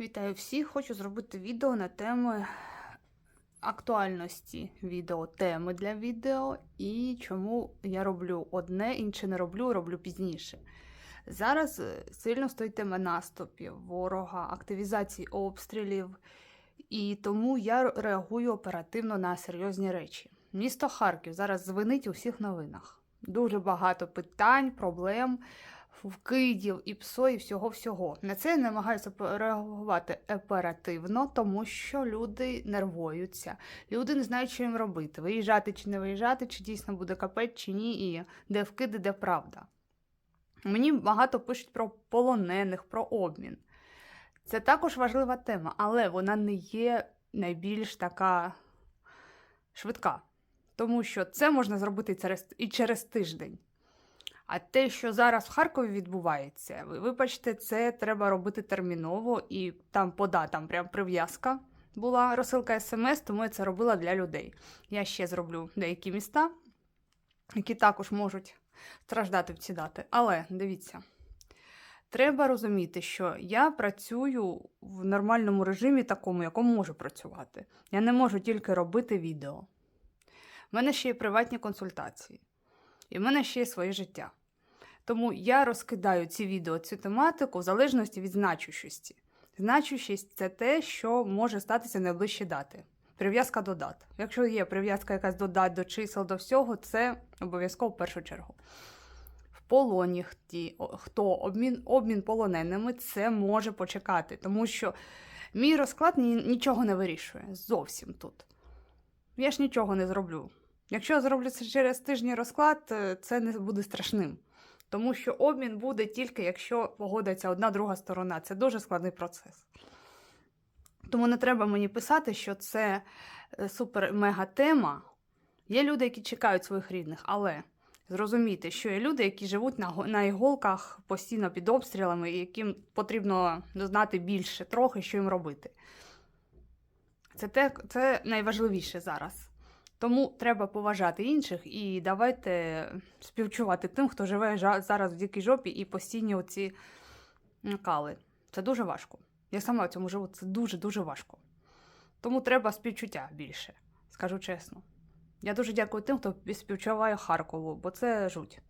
Вітаю всіх! Хочу зробити відео на теми актуальності відео, теми для відео і чому я роблю одне, інше не роблю, роблю пізніше. Зараз е, сильно стоїть тема наступів ворога, активізації обстрілів, і тому я реагую оперативно на серйозні речі. Місто Харків зараз звенить у всіх новинах. Дуже багато питань, проблем вкидів і псо, і всього-всього. На це я намагаюся реагувати оперативно, тому що люди нервуються. Люди не знають, що їм робити: виїжджати чи не виїжджати, чи дійсно буде капець, чи ні, і де вкиди, де правда. Мені багато пишуть про полонених, про обмін. Це також важлива тема, але вона не є найбільш така швидка. Тому що це можна зробити і через тиждень. А те, що зараз в Харкові відбувається, ви вибачте, це треба робити терміново, і там по датам прям прив'язка була розсилка смс, тому я це робила для людей. Я ще зроблю деякі міста, які також можуть страждати в ці дати. Але дивіться, треба розуміти, що я працюю в нормальному режимі, такому, якому можу працювати. Я не можу тільки робити відео. У мене ще є приватні консультації. І в мене ще є своє життя. Тому я розкидаю ці відео, цю тематику в залежності від значущості. Значущість це те, що може статися найближчі дати. Прив'язка до дат. Якщо є прив'язка якась до дат, до чисел, до всього, це обов'язково в першу чергу. В полоні хті, хто обмін, обмін полоненими, це може почекати, тому що мій розклад ні, нічого не вирішує. Зовсім тут. Я ж нічого не зроблю. Якщо я зроблю це через тижні розклад, е, це не буде страшним. Тому що обмін буде тільки, якщо погодиться одна друга сторона. Це дуже складний процес. Тому не треба мені писати, що це супер-мега тема. Є люди, які чекають своїх рідних, але зрозумійте, що є люди, які живуть на, на іголках постійно під обстрілами, і яким потрібно знати більше, трохи, що їм робити. Це, те, це найважливіше зараз. Тому треба поважати інших і давайте співчувати тим, хто живе зараз в дикій жопі і постійні оці кали. Це дуже важко. Я сама в цьому живу, це дуже-дуже важко. Тому треба співчуття більше, скажу чесно. Я дуже дякую тим, хто співчуває Харкову, бо це жуть.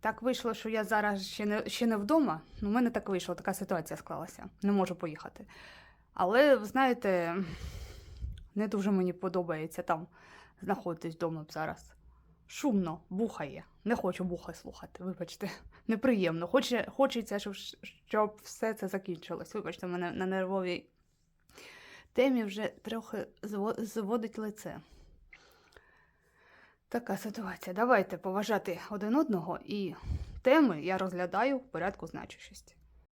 Так вийшло, що я зараз ще не ще не вдома. У мене так вийшло, така ситуація склалася. Не можу поїхати. Але, знаєте, не дуже мені подобається там знаходитись вдома зараз. Шумно, бухає. Не хочу бухай слухати, вибачте, неприємно. Хоче, Хочеться, щоб, щоб все це закінчилось. Вибачте, мене на нервовій темі вже трохи зводить лице. Така ситуація. Давайте поважати один одного і теми я розглядаю в порядку значущості.